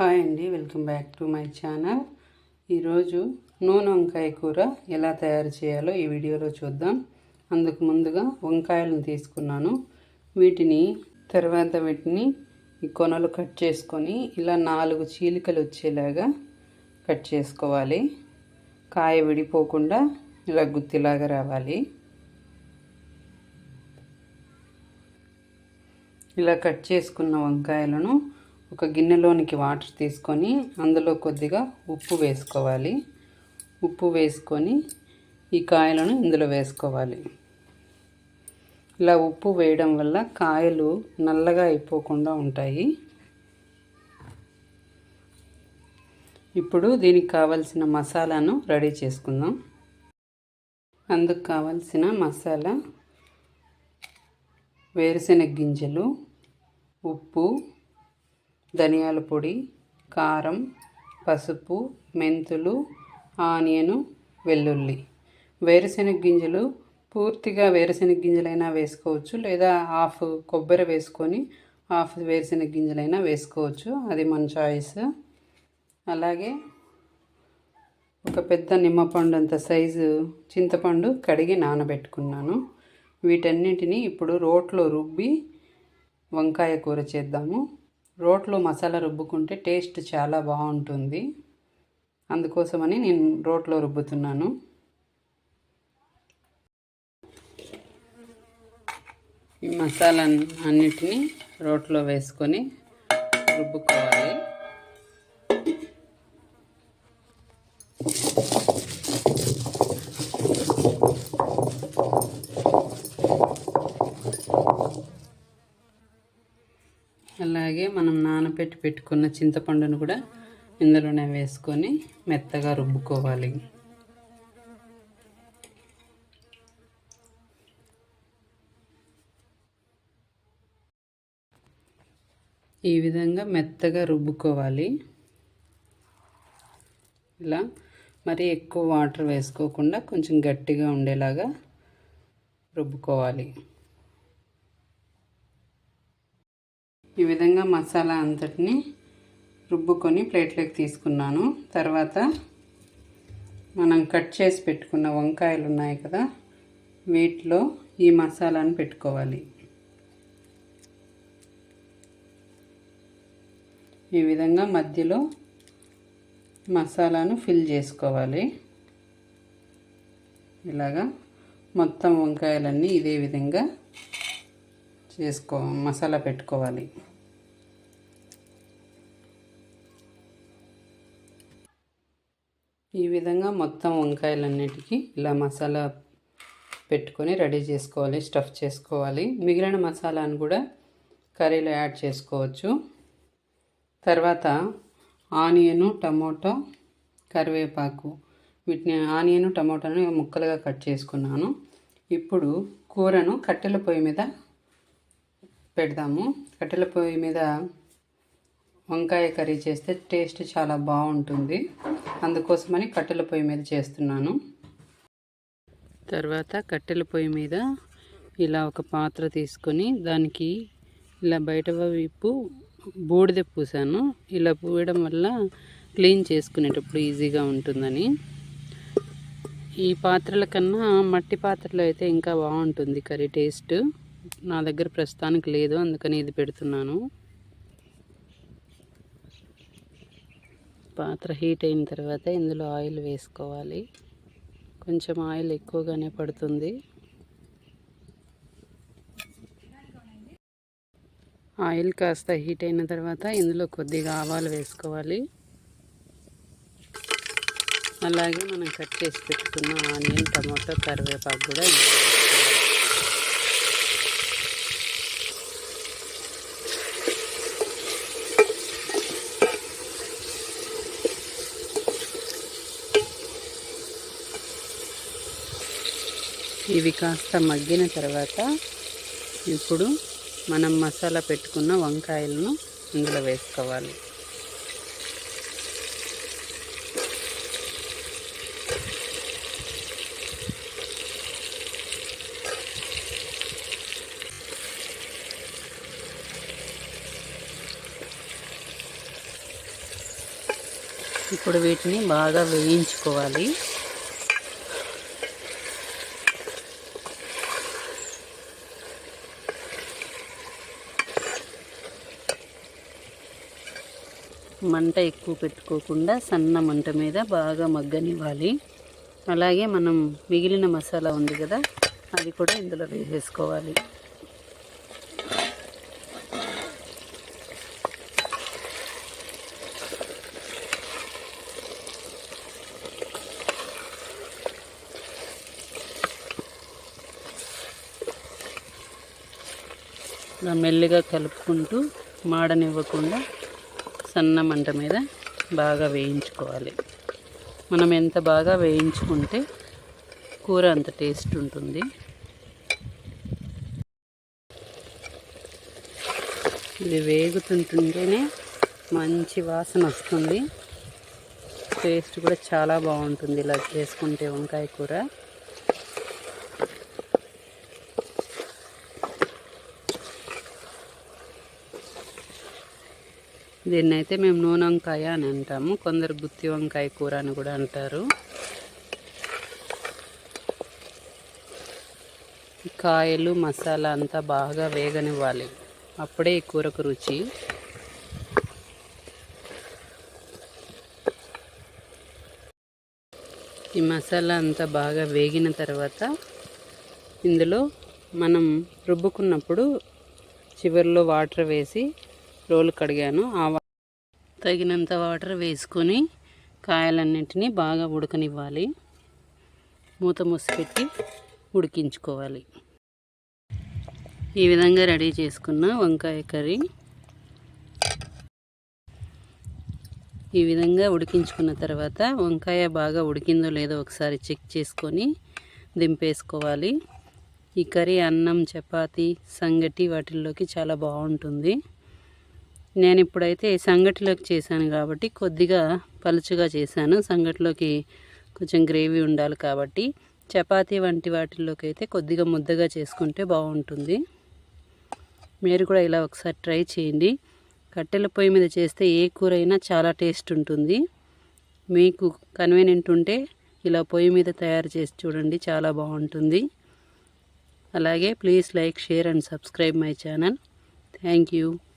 Hi అండి welcome back to my channel. ఈరోజు నూనె వంకాయ కూర ఎలా తయారు చేయాలో ఈ వీడియోలో చూద్దాం. అందుకు ముందుగా వంకాయలను తీసుకున్నాను. వీటిని తర్వాత వీటిని ఈ కొనలు కట్ చేసుకొని ఇలా నాలుగు చీలికలు వచ్చేలాగా కట్ చేసుకోవాలి. కాయ విడిపోకుండా ఇలా గుత్తిలాగా రావాలి. ఇలా కట్ చేసుకున్న వంకాయలను ఒక గిన్నెలోనికి వాటర్ తీసుకొని అందులో కొద్దిగా ఉప్పు వేసుకోవాలి. ఉప్పు వేసుకొని ఈ కాయలను ఇందులో వేసుకోవాలి. ఇలా ఉప్పు వేయడం వల్ల కాయలు నల్లగా అయిపోకుండా ఉంటాయి. ఇప్పుడు దీనికి కావలసిన మసాలాను రెడీ చేసుకుందాం. అందుకు కావలసిన మసాలా వేరుశెనగ గింజలు ఉప్పు ధనియాల పొడి కారం పసుపు మెంతులు ఆనియను వెల్లుల్లి. వేరుశెనగ గింజలు పూర్తిగా వేరుశెనగ గింజలైనా వేసుకోవచ్చు లేదా హాఫ్ కొబ్బరి వేసుకొని హాఫ్ వేరుశెనగ గింజలైనా వేసుకోవచ్చు. అది మన చాయిస్. అలాగే ఒక పెద్ద నిమ్మపండు అంత సైజు చింతపండు కడిగి నానబెట్టుకున్నాను. వీటన్నిటిని ఇప్పుడు రోట్లో రుబ్బి వంకాయ కూర చేద్దాము. రోట్లో మసాలా రుబ్బుకుంటే టేస్ట్ చాలా బాగుంటుంది. అందుకోసమని నేను రోట్లో రుబ్బుతున్నాను. ఈ మసాలా అన్నిటినీ రోట్లో వేసుకొని రుబ్బుకోవాలి. అలాగే మనం నానబెట్టి పెట్టుకున్న చింతపండును కూడా ఇందులోనే వేసుకొని మెత్తగా రుబ్బుకోవాలి. ఈ విధంగా మెత్తగా రుబ్బుకోవాలి. ఇలా మరి ఎక్కువ వాటర్ వేసుకోకుండా కొంచెం గట్టిగా ఉండేలాగా రుబ్బుకోవాలి. ఈ విధంగా మసాలా అంతటిని రుబ్బుకొని ప్లేట్లోకి తీసుకున్నాను. తర్వాత మనం కట్ చేసి పెట్టుకున్న వంకాయలు ఉన్నాయి కదా వీటిలో ఈ మసాలాను పెట్టుకోవాలి. ఈ విధంగా మధ్యలో మసాలాను ఫిల్ చేసుకోవాలి. ఇలాగా మొత్తం వంకాయలన్నీ ఇదే విధంగా చేసుకో మసాలా పెట్టుకోవాలి. ఈ విధంగా మొత్తం వంకాయలన్నిటికీ ఇలా మసాలా పెట్టుకొని రెడీ చేసుకోవాలి స్టఫ్ చేసుకోవాలి. మిగిలిన మసాలాను కూడా కర్రీలో యాడ్ చేసుకోవచ్చు. తర్వాత ఆనియను టమోటో కరివేపాకు వీటిని ఆనియన్ టమోటాను ముక్కలుగా కట్ చేసుకున్నాను. ఇప్పుడు కూరను కట్టెల పొయ్యి మీద పెడదాము. కట్టెల పొయ్యి మీద వంకాయ కర్రీ చేస్తే టేస్ట్ చాలా బాగుంటుంది. అందుకోసమని కట్టెల పొయ్యి మీద చేస్తున్నాను. తర్వాత కట్టెల పొయ్యి మీద ఇలా ఒక పాత్ర తీసుకొని దానికి ఇలా బయట వైపు బూడిద పూసాను. ఇలా పూయడం వల్ల క్లీన్ చేసుకునేటప్పుడు ఈజీగా ఉంటుందని. ఈ పాత్రల కన్నా మట్టి పాత్రలో అయితే ఇంకా బాగుంటుంది కర్రీ టేస్ట్. నా దగ్గర ప్రస్తుతానికి లేదు అందుకని ఇది పెడుతున్నాను. పాత్ర హీట్ అయిన తర్వాత ఇందులో ఆయిల్ వేసుకోవాలి. కొంచెం ఆయిల్ ఎక్కువగానే పడుతుంది. ఆయిల్ కాస్త హీట్ అయిన తర్వాత ఇందులో కొద్దిగా ఆవాలు వేసుకోవాలి. అలాగే మనం కట్ చేసి పెట్టుకున్న ఆనియన్ టమాటో కరివేపాకు కూడా ఇవి కాస్త మగ్గిన తర్వాత ఇప్పుడు మనం మసాలా పెట్టుకున్న వంకాయలను ఇందులో వేసుకోవాలి. ఇప్పుడు వీటిని బాగా వేయించుకోవాలి. మంట ఎక్కువ పెట్టుకోకుండా సన్న మంట మీద బాగా మగ్గనివ్వాలి. అలాగే మనం మిగిలిన మసాలా ఉంది కదా అది కూడా ఇందులో వేసేసుకోవాలి. మెల్లిగా కలుపుకుంటూ మాడనివ్వకుండా సన్న మంట మీద బాగా వేయించుకోవాలి. మనం ఎంత బాగా వేయించుకుంటే కూర అంత టేస్ట్ ఉంటుంది. ఇది వేగుతుంటుంటేనే మంచి వాసన వస్తుంది. టేస్ట్ కూడా చాలా బాగుంటుంది ఇలా చేసుకుంటే వంకాయ కూర. దీన్ని అయితే మేము నూనె వంకాయ అని అంటాము. కొందరు గుత్తి వంకాయ కూర అని కూడా అంటారు. కాయలు మసాలా అంతా బాగా వేగనివ్వాలి. అప్పుడే ఈ కూరకు రుచి. ఈ మసాలా అంతా బాగా వేగిన తర్వాత ఇందులో మనం రుబ్బుకున్నప్పుడు చివరిలో వాటర్ వేసి రోలు కడిగాను. ఆ తగినంత వాటర్ వేసుకొని కాయలన్నింటినీ బాగా ఉడకనివ్వాలి. మూత మూసిపెట్టి ఉడికించుకోవాలి. ఈ విధంగా రెడీ చేసుకున్న వంకాయ కర్రీ ఈ విధంగా ఉడికించుకున్న తర్వాత వంకాయ బాగా ఉడికిందో లేదో ఒకసారి చెక్ చేసుకొని దింపేసుకోవాలి. ఈ కర్రీ అన్నం చపాతి సంగటి వాటిల్లోకి చాలా బాగుంటుంది. నేను ఇప్పుడైతే సంగటిలోకి చేశాను కాబట్టి కొద్దిగా పలుచుగా చేశాను. సంగటిలోకి కొంచెం గ్రేవీ ఉండాలి కాబట్టి చపాతీ వంటి వాటిల్లోకి అయితే కొద్దిగా ముద్దగా చేసుకుంటే బాగుంటుంది. మీరు కూడా ఇలా ఒకసారి ట్రై చేయండి. కట్టెల పొయ్యి మీద చేస్తే ఏ కూర అయినా చాలా టేస్ట్ ఉంటుంది. మీకు కన్వీనియంట్ ఉంటే ఇలా పొయ్యి మీద తయారు చేసి చూడండి చాలా బాగుంటుంది. అలాగే please like share and subscribe my channel. Thank you.